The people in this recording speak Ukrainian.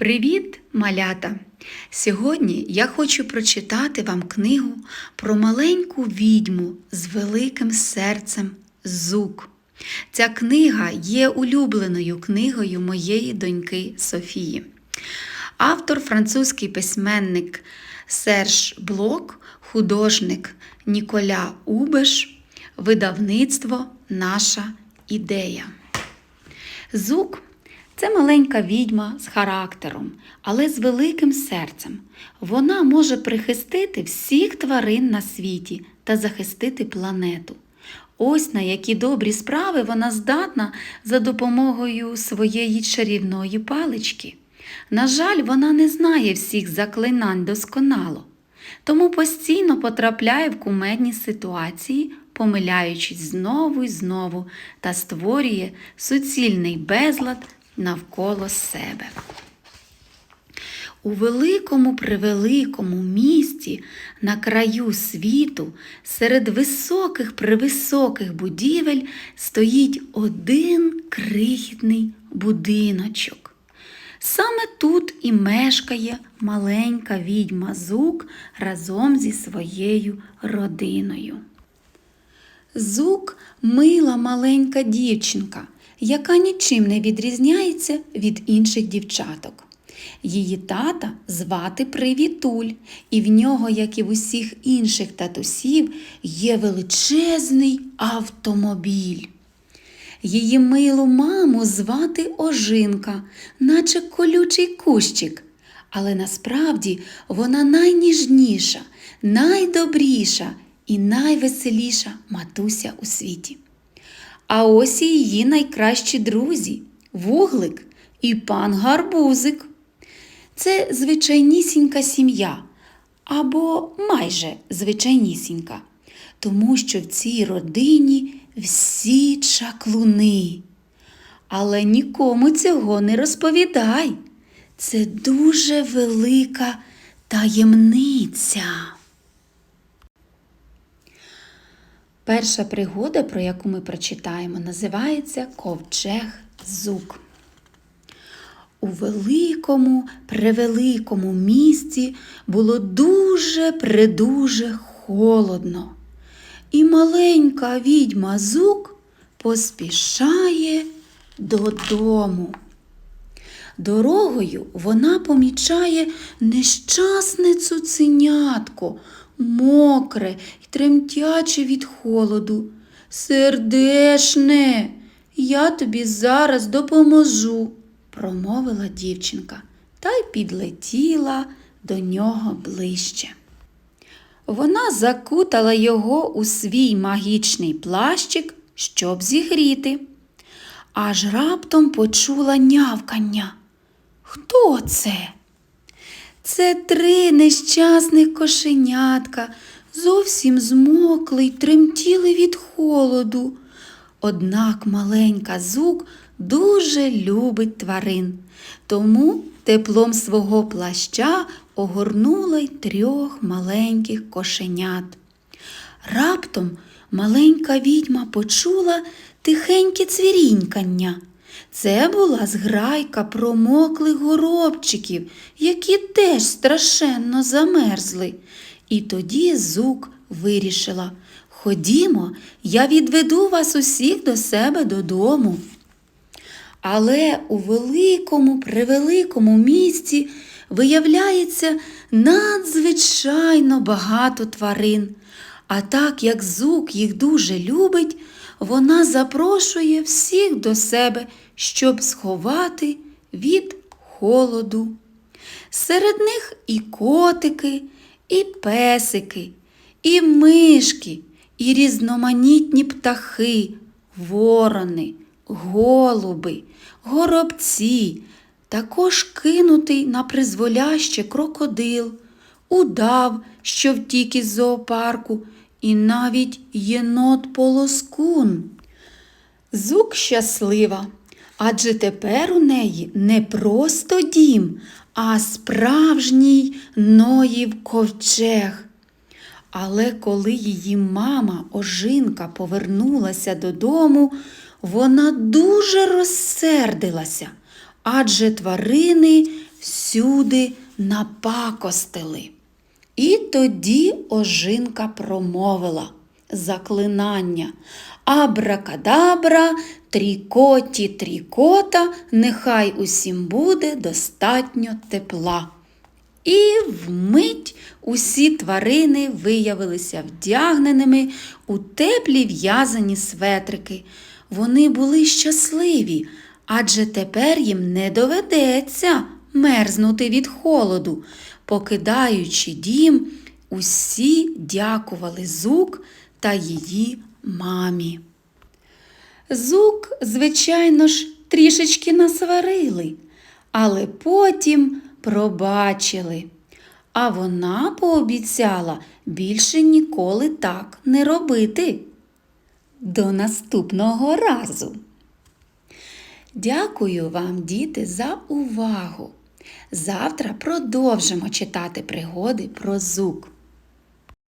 Привіт, малята! Сьогодні я хочу прочитати вам книгу про маленьку відьму з великим серцем Зук. Ця книга є улюбленою книгою моєї доньки Софії. Автор французький письменник Серж Блок, художник Ніколя Убеш, видавництво Наша ідея. Зук це маленька відьма з характером, але з великим серцем. Вона може прихистити всіх тварин на світі та захистити планету. Ось на які добрі справи вона здатна за допомогою своєї чарівної палички. На жаль, вона не знає всіх заклинань досконало, тому постійно потрапляє в кумедні ситуації, помиляючись знову і знову та створює суцільний безлад навколо себе. У великому превеликому місті на краю світу серед високих превисоких будівель стоїть один крихітний будиночок. Саме тут і мешкає маленька відьма Зук разом зі своєю родиною. Зук мила маленька дівчинка, яка нічим не відрізняється від інших дівчаток. Її тата звати Привітуль, і в нього, як і в усіх інших татусів, є величезний автомобіль. Її милу маму звати Ожинка, наче колючий кущик. Але насправді вона найніжніша, найдобріша і найвеселіша матуся у світі. А ось і її найкращі друзі вуглик і пан Гарбузик. Це звичайнісінька сім'я або майже звичайнісінька, тому що в цій родині всі чаклуни. Але нікому цього не розповідай. Це дуже велика таємниця. Перша пригода, про яку ми прочитаємо, називається Ковчег Зук. У великому, превеликому місті було дуже придуже холодно. І маленька відьма Зук поспішає додому. Дорогою вона помічає нещасне цуценятко, мокре й тремтяче від холоду. Сердешне, я тобі зараз допоможу, промовила дівчинка та й підлетіла до нього ближче. Вона закутала його у свій магічний плащик, щоб зігріти. Аж раптом почула нявкання. Хто це? Це три нещасних кошенятка, зовсім змокли й тремтіли від холоду. Однак маленька зук дуже любить тварин, тому теплом свого плаща огорнула й трьох маленьких кошенят. Раптом маленька відьма почула тихеньке цвірінькання. Це була зграйка промоклих горобчиків, які теж страшенно замерзли. І тоді зук вирішила Ходімо, я відведу вас усіх до себе додому. Але у великому, превеликому місті виявляється надзвичайно багато тварин. А так як зук їх дуже любить, вона запрошує всіх до себе, щоб сховати від холоду. Серед них і котики, і песики, і мишки, і різноманітні птахи, ворони, голуби, горобці, також кинутий на призволяще крокодил, удав, що втік із зоопарку, і навіть єнот полоскун. Зук щаслива, адже тепер у неї не просто дім, а справжній Ноїв ковчег. Але коли її мама Ожинка повернулася додому, вона дуже розсердилася, адже тварини всюди напакостили. І тоді ожинка промовила заклинання Абракадабра, трікоті трікота, нехай усім буде достатньо тепла. І вмить усі тварини виявилися вдягненими у теплі в'язані светрики. Вони були щасливі, адже тепер їм не доведеться мерзнути від холоду. Покидаючи дім, усі дякували Зук та її мамі. Зук, звичайно ж, трішечки насварили, але потім пробачили. А вона пообіцяла більше ніколи так не робити. До наступного разу. Дякую вам, діти, за увагу. Завтра продовжимо читати пригоди про зук.